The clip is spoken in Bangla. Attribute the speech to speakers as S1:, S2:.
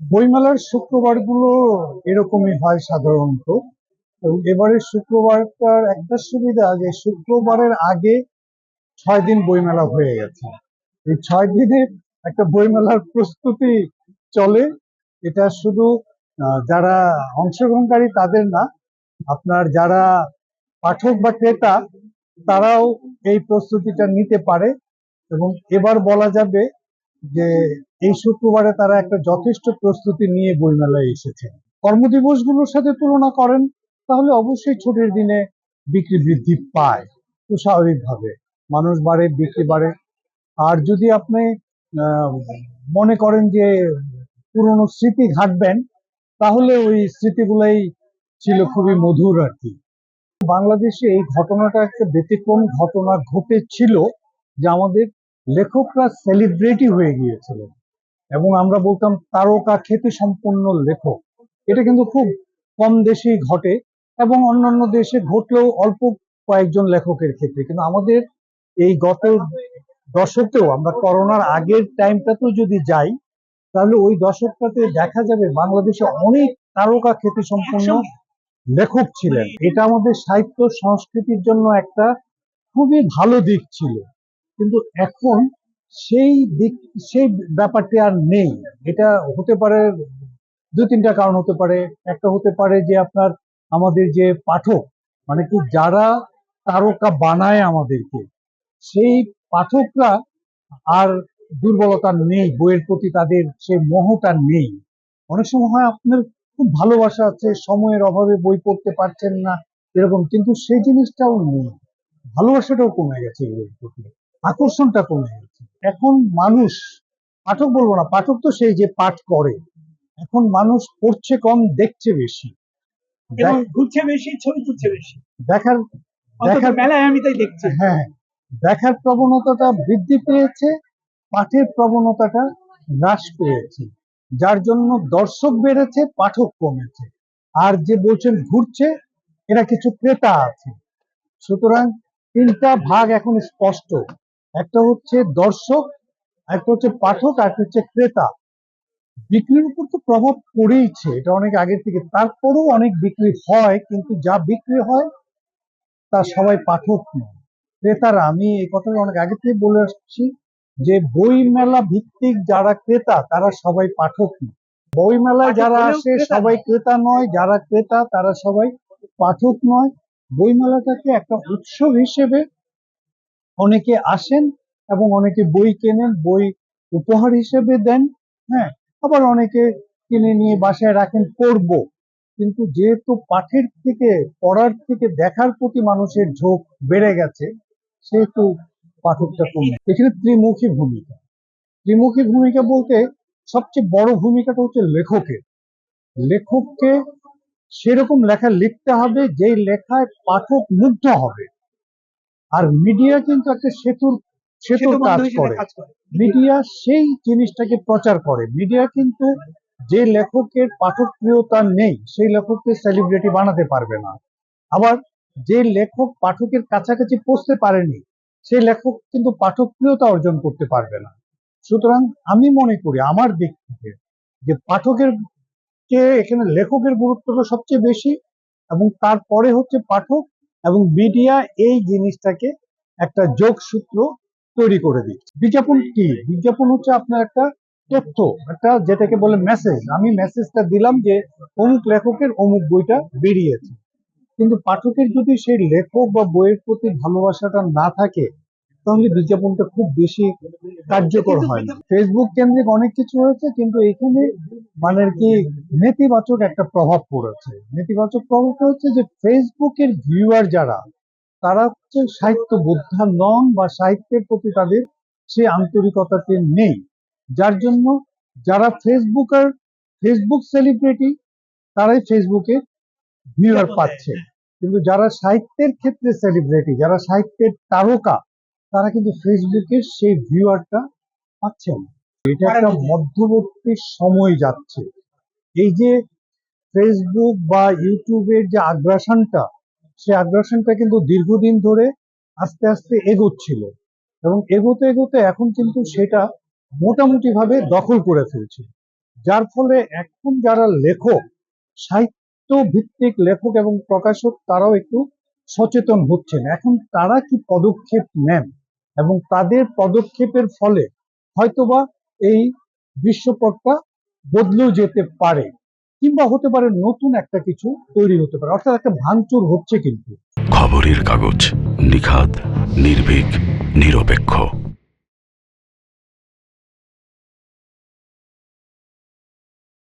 S1: বইমেলার শুক্রবারগুলো এরকমই হয় সাধারণত। এবং এবারের শুক্রবারটার একটা সুবিধা যে শুক্রবারের আগে ছয় দিন বইমেলা হয়ে গেছে। এই ছয় দিনে একটা বইমেলার প্রস্তুতি চলে। এটা শুধু যারা অংশগ্রহণকারী তাদের না, আপনার যারা পাঠক বা ক্রেতা, তারাও এই প্রস্তুতিটা নিতে পারে। এবং এবার বলা যাবে যে এই শুক্রবারে তারা একটা যথেষ্ট প্রস্তুতি নিয়ে বইমেলায় এসেছে। কর্মদিবসগুলোর সাথে তুলনা করেন, তাহলে অবশ্যই ছুটির দিনে বিক্রি বৃদ্ধি পায়, তো স্বাভাবিকভাবে। মানুষ বাড়ে, বিক্রি বাড়ে। আর যদি আপনি মনে করেন যে পুরনো স্মৃতি ঘাটবেন, তাহলে ওই স্মৃতিগুলাই ছিল খুবই মধুর আর কি। বাংলাদেশে এই ঘটনাটা একটা ব্যতিক্রম ঘটনা ঘটেছিল, যে আমাদের লেখকরা সেলিব্রিটি হয়ে গিয়েছিলেন। এবং আমরা বলতাম তারকা খ্যাতি সম্পন্ন লেখক। এটা কিন্তু খুব কম দেশেই ঘটে এবং অন্যান্য দেশে ঘটলেও অল্প কয়েকজন লেখকের ক্ষেত্রে। কিন্তু আমাদের এই গত দশকেও আমরা করোনার আগের টাইমটাতেও যদি যাই, তাহলে ওই দশকটাতে দেখা যাবে বাংলাদেশে অনেক তারকা খ্যাতি সম্পন্ন লেখক ছিলেন। এটা আমাদের সাহিত্য সংস্কৃতির জন্য একটা খুবই ভালো দিক ছিল। কিন্তু এখন সেই দিক, সেই ব্যাপারটি আর নেই। এটা হতে পারে, দু তিনটা কারণ হতে পারে। একটা হতে পারে যে আপনার আমাদের যে পাঠক মানে কি যারা তারকা বানায় আমাদেরকে, সেই পাঠকরা আর দুর্বলতা নেই, বইয়ের প্রতি তাদের সেই মোহটা নেই। অনেক সময় হয় আপনার খুব ভালোবাসা আছে, সময়ের অভাবে বই পড়তে পারছেন না, এরকম, কিন্তু সেই জিনিসটাও নেই। ভালোবাসাটাও কমে গেছে বইয়ের প্রতি। আকর্ষণটা কমে গেছে। এখন মানুষ পাঠক বলব না পাঠক তো সেই যে পাঠ করে। এখন মানুষ পড়ছে কম দেখছে বেশি।
S2: ঘুরছে বেশি ছবি তুলছে বেশি।
S1: দেখার দেখার
S2: মেলায় আমি তাই দেখছি।
S1: হ্যাঁ দেখার প্রবণতাটা বৃদ্ধি পেয়েছে পাঠের প্রবণতাটা হ্রাস পেয়েছে। যার জন্য দর্শক বেড়েছে পাঠক কমেছে। আর যে বলছেন ঘুরছে এরা কিছু ক্রেতা আছে। সুতরাং তিনটা ভাগ এখন স্পষ্ট। একটা হচ্ছে দর্শক একটা হচ্ছে পাঠক আর একটা হচ্ছে ক্রেতা। বিক্রির উপর তো প্রভাব পড়েইছে এটা অনেক আগে থেকে। তারপরেও অনেক বিক্রি হয় কিন্তু যা বিক্রি হয় তা সবাই পাঠক নয়। ক্রেতারা আমি এই কথাটা অনেক আগে থেকে বলে আসছি যে বই মেলা ভিত্তিক যারা ক্রেতা তারা সবাই পাঠক নয়। বই মেলায় যারা আসে সবাই ক্রেতা নয় যারা ক্রেতা তারা সবাই পাঠক নয়। বই মেলাটাকে একটা উৎসব হিসেবে অনেকে আসেন এবং অনেকে বই কেনেন, বই উপহার হিসেবে দেন হ্যাঁ? আবার অনেকে কিনে নিয়ে বাসায় রাখেন, পড়ব। কিন্তু যেহেতু পাঠের থেকে, পড়ার থেকে দেখার প্রতি মানুষের ঝোঁক বেড়ে গেছে, সেহেতু পাঠকটা কমে। এখানে ত্রিমুখী ভূমিকা। ত্রিমুখী ভূমিকা বলতে সবচেয়ে বড় ভূমিকাটা হচ্ছে লেখকের। লেখককে সেরকম লেখা লিখতে হবে যেই লেখায় পাঠক মুগ্ধ হবে। আর মিডিয়া কিন্তু একটা সেতুর সেতুর কাজ করে। মিডিয়া সেই জিনিসটাকে প্রচার করে। মিডিয়া কিন্তু যে লেখকের পাঠকপ্রিয়তা নেই সেই লেখককে সেলিব্রিটি বানাতে পারবে না। আবার যে লেখক পাঠকের কাছাকাছি পৌঁছতে পারেনি সেই লেখক কিন্তু পাঠকপ্রিয়তা অর্জন করতে পারবে না। সুতরাং আমি মনে করি আমার দিক থেকে যে পাঠকের কে এখানে লেখকের গুরুত্বটা সবচেয়ে বেশি এবং তারপরে হচ্ছে পাঠক এবং মিডিয়া এই জিনিসটাকে একটা যোগসূত্র তৈরি করে দিচ্ছে বিজ্ঞাপন কি? বিজ্ঞাপন হচ্ছে আপনার একটা তথ্য, একটা যেটাকে বলে মেসেজ আমি মেসেজটা দিলাম যে অমুক লেখকের অমুক বইটা বেরিয়েছে। কিন্তু পাঠকের যদি সেই লেখক বা বইয়ের প্রতি ভালোবাসাটা না থাকে তাহলে বিজ্ঞাপনটা খুব বেশি কার্যকর হয় না ফেসবুক কেন্দ্রিক অনেক কিছু হয়েছে কিন্তু এখানে মানে আর কি নেতিবাচক একটা প্রভাব পড়েছে। নেতিবাচক প্রভাবটা হচ্ছে যে ফেসবুকের ভিউয়ার যারা তারা হচ্ছে সাহিত্য বোদ্ধা নন বা সাহিত্যের প্রতি তাদের সেই আন্তরিকতাতে নেই। যার জন্য যারা ফেসবুকার ফেসবুক সেলিব্রিটি তারাই ফেসবুকে ভিউয়ার পাচ্ছে। কিন্তু যারা সাহিত্যের ক্ষেত্রে সেলিব্রিটি যারা সাহিত্যের তারকা তারা কিন্তু ফেসবুকের সেই ভিউয়ারটা পাচ্ছে না এটা একটা মধ্যবর্তী সময় যাচ্ছে। এই যে ফেসবুক বা ইউটিউবের যে আগ্রাসনটা সেই আগ্রাসনটা কিন্তু দীর্ঘদিন ধরে আস্তে আস্তে এগোচ্ছিল এবং এগোতে এগোতে এখন কিন্তু সেটা মোটামুটি ভাবে দখল করে ফেলছে। যার ফলে এখন যারা লেখক সাহিত্য ভিত্তিক লেখক এবং প্রকাশক তারাও একটু সচেতন হচ্ছেন। এখন তারা কি পদক্ষেপ নেন? এবং তাদের পদক্ষেপের ফলে হয়তোবা এই দৃশ্যপটটা বদলেও যেতে পারে কিংবা হতে পারে নতুন একটা কিছু তৈরি হতে পারে। অর্থাৎ একটা ভাঙচুর হচ্ছে কিন্তু।
S3: খবরের কাগজ নিখাদ, নির্ভীক, নিরপেক্ষ।